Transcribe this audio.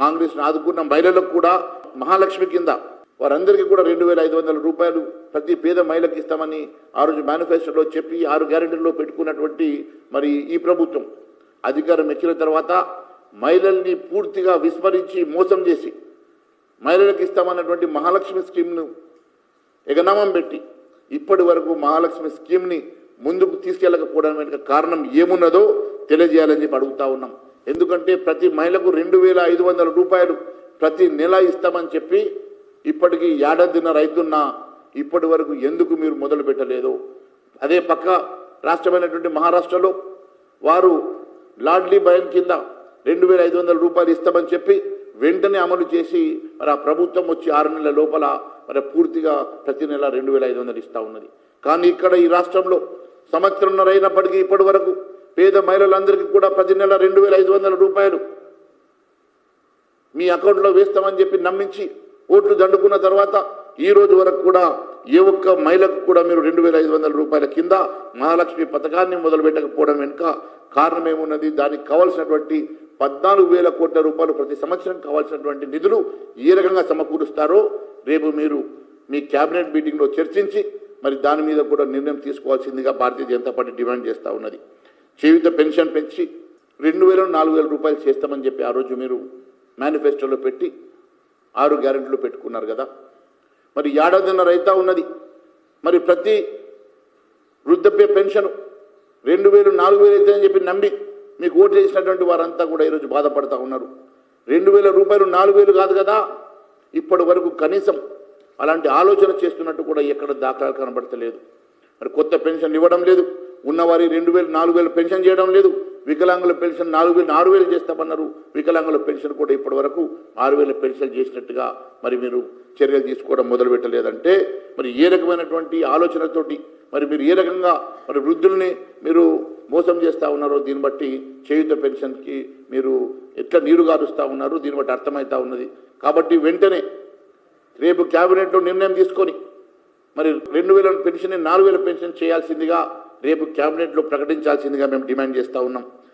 కాంగ్రెస్ ఆదుకున్న మహిళలకు కూడా మహాలక్ష్మి కింద వారందరికీ కూడా రెండు వేల ఐదు వందల రూపాయలు ప్రతి పేద మహిళకి ఇస్తామని ఆ రోజు మేనిఫెస్టోలో చెప్పి ఆరు గ్యారెంటీల్లో పెట్టుకున్నటువంటి మరి ఈ ప్రభుత్వం. అధికారం ఎక్కిన తర్వాత మహిళల్ని పూర్తిగా విస్మరించి మోసం చేసి మహిళలకు ఇస్తామన్నటువంటి మహాలక్ష్మి స్కీమ్ను ఎగనామం పెట్టి ఇప్పటి వరకు మహాలక్ష్మి స్కీమ్ని ముందుకు తీసుకెళ్ళకపోవడం వెనుక కారణం ఏమున్నదో తెలియజేయాలని చెప్పి అడుగుతా ఉన్నాం. ఎందుకంటే ప్రతి మహిళకు రెండు వేల ఐదు వందల రూపాయలు ప్రతి నెల ఇస్తామని చెప్పి ఇప్పటికీ ఏడాదిన రైతున్నా ఇప్పటి వరకు ఎందుకు మీరు మొదలు పెట్టలేదు? అదే పక్క రాష్ట్రమైనటువంటి మహారాష్ట్రలో వారు లాడ్లీ భయం కింద రెండు వేల ఐదు వందల రూపాయలు ఇస్తామని చెప్పి వెంటనే అమలు చేసి మరి ఆ ప్రభుత్వం వచ్చి ఆరు నెలల లోపల మరి పూర్తిగా ప్రతి నెల రెండు వేల ఐదు వందలు ఇస్తా ఉన్నది. కానీ ఇక్కడ ఈ రాష్ట్రంలో సంవత్సరంన్నరైనప్పటికీ ఇప్పటి వరకు పేద మహిళలందరికీ కూడా ప్రతి నెల రెండు వేల ఐదు వందల రూపాయలు మీ అకౌంట్లో వేస్తామని చెప్పి నమ్మించి ఓట్లు దండుకున్న తర్వాత ఈ రోజు వరకు కూడా ఏ ఒక్క మహిళకు కూడా మీరు రెండు వేల ఐదు వందల రూపాయల కింద మహాలక్ష్మి పథకాన్ని మొదలుపెట్టకపోవడం వెనుక కారణమేమున్నది దానికి కావాల్సినటువంటి పద్నాలుగు వేల కోట్ల రూపాయలు ప్రతి సంవత్సరం కావాల్సినటువంటి నిధులు ఏ రకంగా సమకూరుస్తారో రేపు మీరు మీ కేబినెట్ మీటింగ్లో చర్చించి మరి దాని మీద కూడా నిర్ణయం తీసుకోవాల్సిందిగా భారతీయ జనతా పార్టీ డిమాండ్ చేస్తూ ఉన్నది. జీవిత పెన్షన్ పెంచి రెండు వేల నాలుగు వేల రూపాయలు చేస్తామని చెప్పి ఆ రోజు మీరు మేనిఫెస్టోలో పెట్టి ఆరు గ్యారెంటీలు పెట్టుకున్నారు కదా. మరి ఏడాదిన్న రైతా ఉన్నది. మరి ప్రతి వృద్ధాప్య పెన్షన్ రెండు వేలు నాలుగు వేలు అవుతాయని చెప్పి నమ్మి మీకు ఓటు చేసినటువంటి వారంతా కూడా ఈరోజు బాధపడతా ఉన్నారు. రెండు వేల రూపాయలు నాలుగు వేలు కాదు కదా. ఇప్పటి వరకు కనీసం అలాంటి ఆలోచన చేస్తున్నట్టు కూడా ఎక్కడ దాఖలాలు కనబడతలేదు. మరి కొత్త పెన్షన్ ఇవ్వడం లేదు. ఉన్నవారి రెండు వేలు నాలుగు వేలు పెన్షన్ చేయడం లేదు. వికలాంగుల పెన్షన్ నాలుగు వేలు ఆరు వేలు చేస్తామన్నారు. వికలాంగుల పెన్షన్ కూడా ఇప్పటి వరకు ఆరు వేల పెన్షన్ చేసినట్టుగా మరి మీరు చర్యలు తీసుకోవడం మొదలు పెట్టలేదంటే మరి ఏ రకమైనటువంటి ఆలోచనతోటి మరి మీరు ఏ రకంగా మరి వృద్ధుల్ని మీరు మోసం చేస్తూ ఉన్నారో దీన్ని బట్టి చేయుత పెన్షన్కి మీరు ఎట్లా నీరు గారుస్తూ ఉన్నారు దీన్ని బట్టి అర్థమవుతా ఉన్నది. కాబట్టి వెంటనే రేపు క్యాబినెట్లో నిర్ణయం తీసుకొని మరి రెండు వేల పెన్షన్ నాలుగు వేల పెన్షన్ చేయాల్సిందిగా రేపు క్యాబినెట్లో ప్రకటించాల్సిందిగా మేము డిమాండ్ చేస్తూ ఉన్నాం.